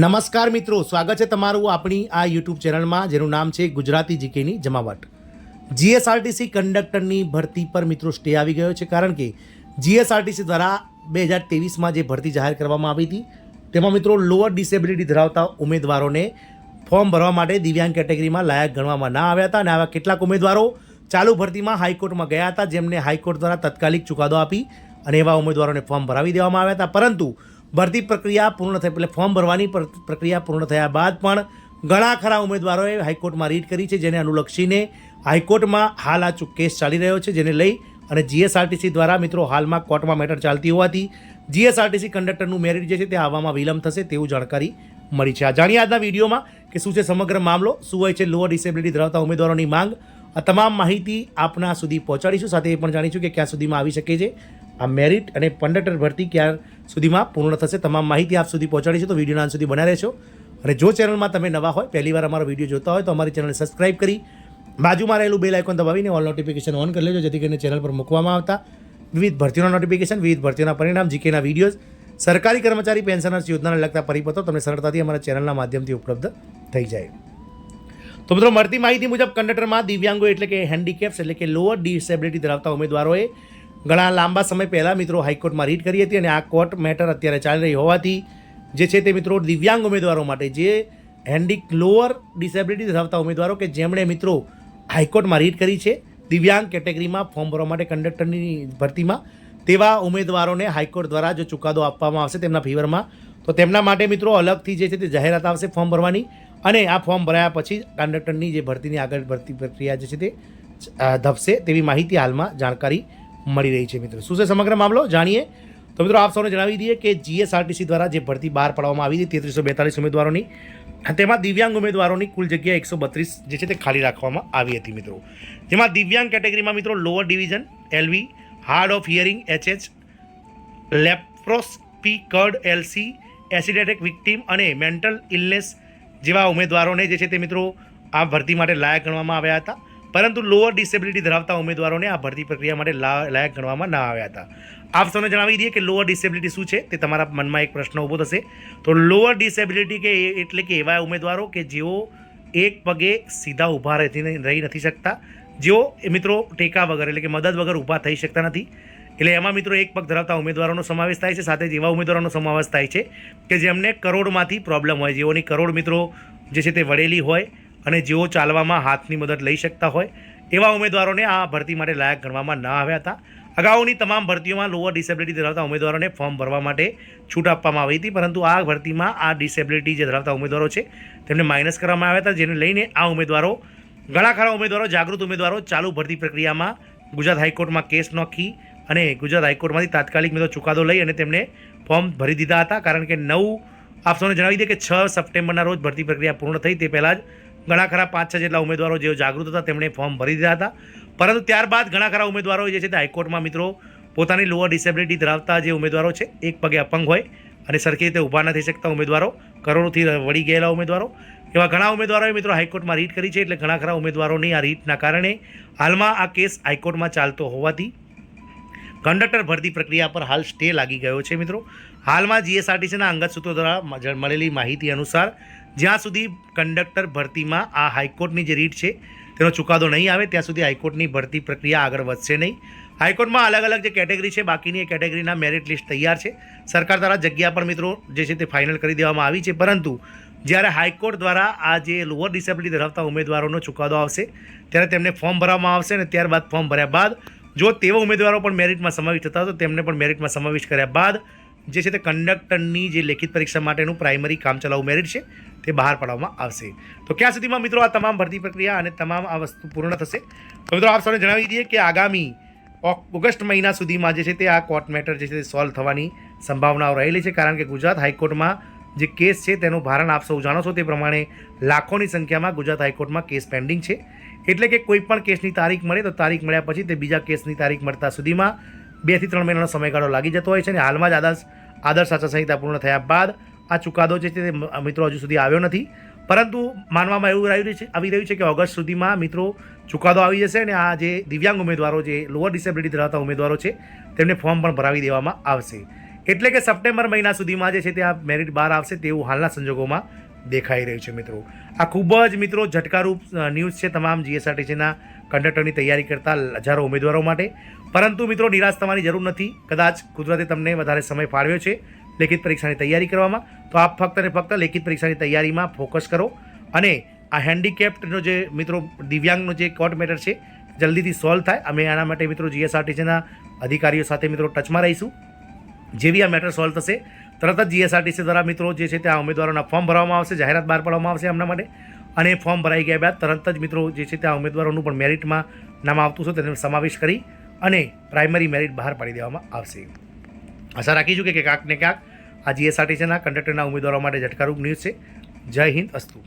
નમસ્કાર મિત્રો, સ્વાગત છે તમારું આપણી આ યુટ્યુબ ચેનલમાં, જેનું નામ છે ગુજરાતી જીકેની જમાવટ. જીએસઆરટીસી કંડક્ટરની ભરતી પર મિત્રો સ્ટે આવી ગયો છે, કારણ કે જીએસઆરટીસી દ્વારા બે હજાર ત્રેવીસમાં જે ભરતી જાહેર કરવામાં આવી હતી, તેમાં મિત્રો લોઅર ડિસેબિલિટી ધરાવતા ઉમેદવારોને ફોર્મ ભરવા માટે દિવ્યાંગ કેટેગરીમાં લાયક ગણવામાં ના આવ્યા હતા, અને આવા કેટલાક ઉમેદવારો ચાલુ ભરતીમાં હાઈકોર્ટમાં ગયા હતા, જેમને હાઈકોર્ટ દ્વારા તાત્કાલિક ચુકાદો આપી અને એવા ઉમેદવારોને ફોર્મ ભરાવી દેવામાં આવ્યા હતા. પરંતુ ભરતી પ્રક્રિયા પૂર્ણ થઈ એટલે ફોર્મ ભરવાની પ્રક્રિયા પૂર્ણ થયા બાદ પણ ઘણા ખરા ઉમેદવારોએ હાઈકોર્ટમાં રીટ કરી છે, જેને અનુલક્ષીને હાઈકોર્ટમાં હાલ આ કેસ ચાલી રહ્યો છે, જેને લઈ અને જીએસઆરટીસી દ્વારા મિત્રો હાલમાં કોર્ટમાં મેટર ચાલતી હોવાથી જીએસઆરટીસી કંડક્ટરનું મેરિટ જે છે તે આવવામાં વિલંબ થશે તેવું જાણકારી મળી છે. આ જાણીએ આજના વિડીયોમાં કે શું છે સમગ્ર મામલો, શું હોય છે લોઅર ડિસેબિલિટી ધરાવતા ઉમેદવારોની માંગ, આ તમામ માહિતી આપના સુધી પહોંચાડીશું. સાથે એ પણ જાણીશું કે ક્યાં સુધીમાં આવી શકે છે. આ મેરિટ અને કંડક્ટર ભરતી ક્યાં સુધીમાં પૂર્ણ થશે તમામ માહિતી આપ સુધી પહોંચાડીશું તો વિડીયોના અંત સુધી બનાવી રહેશો અને જો ચેનલમાં તમે નવા હોય પહેલીવાર અમારો વીડિયો જોતા હોય, તો અમારી ચેનલને સબસ્ક્રાઇબ કરી બાજુમાં રહેલું બેલ આઇકોન દબાવીને ઓલ નોટિફિકેશન ઓન કરી લેજો, જેથી કરીને ચેનલ પર મૂકવામાં આવતા વિવિધ ભરતીઓના નોટિફિકેશન વિવિધ ભરતીઓના પરિણામ જીકેના વિડીયોઝ સરકારી કર્મચારી પેન્શનર્સ યોજનાને લગતા પરિપત્રો તમને સરળતાથી અમારા ચેનલના માધ્યમથી ઉપલબ્ધ થઈ જાય. તો મિત્રો મળતી માહિતી મુજબ કંડક્ટરમાં દિવ્યાંગો એટલે કે હેન્ડીકેપ્સ એટલે કે લોઅર ડિસેબિલિટી ધરાવતા ઉમેદવારોએ ઘણા લાંબા સમય પહેલાં મિત્રો હાઈકોર્ટમાં રીટ કરી હતી અને આ કોર્ટ મેટર અત્યારે ચાલી રહી હોવાથી જે છે તે મિત્રો દિવ્યાંગ ઉમેદવારો માટે, જે હેન્ડિક લોઅર ડિસેબિલિટી ધરાવતા ઉમેદવારો કે જેમણે મિત્રો હાઈકોર્ટમાં રીટ કરી છે, દિવ્યાંગ કેટેગરીમાં ફોર્મ ભરવા માટે કંડક્ટરની ભરતીમાં, તેવા ઉમેદવારોને હાઈકોર્ટ દ્વારા જો ચુકાદો આપવામાં આવશે તેમના ફેવરમાં, તો તેમના માટે મિત્રો અલગથી જે છે તે જાહેરાત આવશે ફોર્મ ભરવાની અને આ ફોર્મ ભરાયા પછી કંડક્ટરની જે ભરતીની આગળ ભરતી પ્રક્રિયા જે છે તે ધપશે તેવી માહિતી હાલમાં જાણકારી મળી રહી છે મિત્રો. શું છે સમગ્ર મામલો? જાણીએ? તો મિત્રો, આપ સૌને જણાવી દઈએ કે જીએસઆરટીસી દ્વારા જે ભરતી બહાર પાડવામાં આવી હતી, તેત્રીસો બેતાલીસ ઉમેદવારોની તેમાં દિવ્યાંગ ઉમેદવારોની કુલ જગ્યા એકસો બત્રીસ જે છે તે ખાલી રાખવામાં આવી હતી મિત્રો. જેમાં દિવ્યાંગ કેટેગરીમાં મિત્રો lower division LV hard of hearing HH leprosy cured LC acid attack victim અને મેન્ટલ ઇલનેસ જેવા ઉમેદવારોને જે છે તે મિત્રો, આ ભરતી માટે લાયક ગણવામાં આવ્યા હતા. પરંતુ લોઅર ડિસેબિલિટી ધરાવતા ઉમેદવારોને આ ભરતી પ્રક્રિયા માટે લાયક ગણવામાં ના આવ્યા હતા. આપ સૌને જણાવી દઈએ કે લોઅર ડિસેબિલિટી શું છે તે તમારા મનમાં એક પ્રશ્ન ઊભો થશે. તો લોઅર ડિસેબિલિટી કે એટલે કે એવા ઉમેદવારો કે જેઓ એક પગે સીધા ઊભા રહેતી રહી નથી શકતા, જેઓ મિત્રો ટેકા વગર એટલે કે મદદ વગર ઊભા થઈ શકતા નથી. એટલે એમાં મિત્રો એક પગ ધરાવતા ઉમેદવારોનો સમાવેશ થાય છે, સાથે જ એવા ઉમેદવારોનો સમાવેશ થાય છે કે જેમને કરોડમાંથી પ્રોબ્લેમ હોય, જેઓની કરોડ મિત્રો જે છે તે વળેલી હોય અને જેઓ ચાલવામાં હાથની મદદ લઈ શકતા હોય, એવા ઉમેદવારોને આ ભરતી માટે લાયક ગણવામાં ના આવ્યા હતા. અગાઉની તમામ ભરતીઓમાં લોઅર ડિસેબિલિટી ધરાવતા ઉમેદવારોને ફોર્મ ભરવા માટે છૂટ આપવામાં આવી હતી, પરંતુ આ ભરતીમાં આ ડિસેબિલિટી જે ધરાવતા ઉમેદવારો છે, તેમને માઇનસ કરવામાં આવ્યા હતા, જેને લઈને આ ઉમેદવારો, ઘણા ખરા ઉમેદવારો, જાગૃત ઉમેદવારો ચાલુ ભરતી પ્રક્રિયામાં ગુજરાત હાઈકોર્ટમાં કેસ નોખી અને ગુજરાત હાઈકોર્ટમાંથી તાત્કાલિક મિત્રો ચુકાદો લઈ અને તેમને ફોર્મ ભરી દીધા હતા. કારણ કે નવ આપ સૌને જણાવી દઈએ કે છ સપ્ટેમ્બરના રોજ ભરતી પ્રક્રિયા પૂર્ણ થઈ, તે પહેલાં જ ઘણા ખરા પાંચ, છ જેટલા ઉમેદવારો જેઓ જાગૃત હતા, તેમણે ફોર્મ ભરી દીધા હતા. પરંતુ ત્યારબાદ ઘણા ખરા ઉમેદવારો જે છે તે હાઈકોર્ટમાં મિત્રો પોતાની લોઅર ડિસેબિલિટી ધરાવતા જે ઉમેદવારો છે, એક પગે અપંગ હોય અને સરખી રીતે ઊભા ન થઈ શકતા ઉમેદવારો, કરોડોથી વળી ગયેલા ઉમેદવારો. એવા ઘણા ઉમેદવારોએ મિત્રો હાઈકોર્ટમાં રીટ કરી છે, એટલે ઘણા ખરા ઉમેદવારોની આ રીટના કારણે હાલમાં આ કેસ હાઈકોર્ટમાં ચાલતો હોવાથી કંડક્ટર ભરતી પ્રક્રિયા પર હાલ સ્ટે લાગી ગયો છે મિત્રો. હાલમાં જીએસઆરટીસીના અંગત સૂત્રો દ્વારા મળેલી માહિતી અનુસાર જ્યાં સુધી કંડક્ટર ભરતીમાં આ હાઈકોર્ટની જે રીટ છે, તેનો ચુકાદો નહીં આવે, ત્યાં સુધી હાઈકોર્ટની ભરતી પ્રક્રિયા આગળ વધશે નહીં. હાઈકોર્ટમાં અલગ અલગ જે કેટેગરી છે, બાકીની એ કેટેગરીના મેરિટ લિસ્ટ તૈયાર છે. સરકાર દ્વારા જગ્યા પણ મિત્રો જે છે તે ફાઇનલ કરી દેવામાં આવી છે, પરંતુ જ્યારે હાઈકોર્ટ દ્વારા આ જે લોઅર ડિસેબિલિટી ધરાવતા ઉમેદવારોનો ચુકાદો આવશે, ત્યારે તેમને ફોર્મ ભરવામાં આવશે અને ત્યારબાદ ફોર્મ ભર્યા બાદ જો તેવા ઉમેદવારો પણ મેરિટમાં સમાવિષ્ટ થતા તો તેમને પણ મેરિટમાં સમાવિષ્ટ કર્યા બાદ જે છે તે કંડક્ટરની જે લેખિત પરીક્ષા માટેનું પ્રાઇમરી કામચલાઉ મેરિટ છે. તે બહાર પાડવામાં આવશે. તો ક્યાં સુધીમાં મિત્રો આ તમામ ભરતી પ્રક્રિયા અને તમામ આ વસ્તુ પૂર્ણ થશે? તો મિત્રો આપ સૌને જણાવી દઈએ કે આગામી ઓગસ્ટ મહિના સુધીમાં જે છે તે આ કોર્ટ મેટર જે છે તે સોલ્વ થવાની સંભાવનાઓ રહેલી છે. કારણ કે ગુજરાત હાઈકોર્ટમાં જે કેસ છે તેનું ભારણ આપ સૌ જાણો છો તે પ્રમાણે લાખોની સંખ્યામાં ગુજરાત હાઈકોર્ટમાં કેસ પેન્ડિંગ છે. એટલે કે કોઈ પણ કેસની તારીખ મળે તો તારીખ મળ્યા પછી તે બીજા કેસની તારીખ મળતા સુધીમાં બેથી ત્રણ મહિનાનો સમયગાળો લાગી જતો હોય છે અને હાલમાં જ આદર્શ આદર્શ આચારસંહિતા પૂર્ણ થયા બાદ આ ચુકાદો છે તે મિત્રો હજુ સુધી આવ્યો નથી. પરંતુ માનવામાં એવું રહ્યું છે, આવી રહ્યું છે કે ઓગસ્ટ સુધીમાં મિત્રો ચુકાદો આવી જશે અને આ જે દિવ્યાંગ ઉમેદવારો, જે લોઅર ડિસેબિલિટી ધરાવતા ઉમેદવારો છે, તેમને ફોર્મ પણ ભરાવી દેવામાં આવશે. એટલે કે સપ્ટેમ્બર મહિના સુધીમાં જે છે તે આ મેરિટ બહાર આવશે તેવું હાલના સંજોગોમાં દેખાઈ રહ્યું છે મિત્રો. આ ખૂબ જ મિત્રો ઝટકારૂપ ન્યૂઝ છે તમામ જીએસઆરટીસીના કંડક્ટરની તૈયારી કરતા હજારો ઉમેદવારો માટે. પરંતુ મિત્રો નિરાશ થવાની જરૂર નથી. કદાચ કુદરતે તમને વધારે સમય ફાળવ્યો છે. લેખિત પરીક્ષાની તૈયારી કરવામાં. તો આપ ફક્ત ને ફક્ત લેખિત પરીક્ષાની તૈયારીમાં ફોકસ કરો. અને આ હેન્ડીકેપ્ટનો જે મિત્રો દિવ્યાંગનો જે કોર્ટ મેટર છે, જલ્દીથી સોલ્વ થાય. અમે આના માટે મિત્રો જીએસઆરટીસીના અધિકારીઓ સાથે મિત્રો ટચમાં રહીશું. જેવી આ મેટર સોલ્વ થશે, તરત જ જીએસઆરટીસી દ્વારા મિત્રો જે છે તે આ ઉમેદવારોના ફોર્મ ભરવામાં આવશે, જાહેરાત બહાર પાડવામાં આવશે એમના માટે. અને ફોર્મ ભરાઈ ગયા બાદ તરત જ મિત્રો જે છે તે આ ઉમેદવારોનું પણ મેરિટમાં નામ આવતું છે તેનો સમાવેશ કરી અને પ્રાઇમરી મેરિટ બહાર પાડી દેવામાં આવશે. આશા રાખીશું કે ક્યાંક ને ક્યાંક આ જીએસઆરટીસીના કંડક્ટરના ઉમેદવારો માટે ઝટકારૂપ ન્યૂઝ છે. જય હિન્દ અસ્તુ.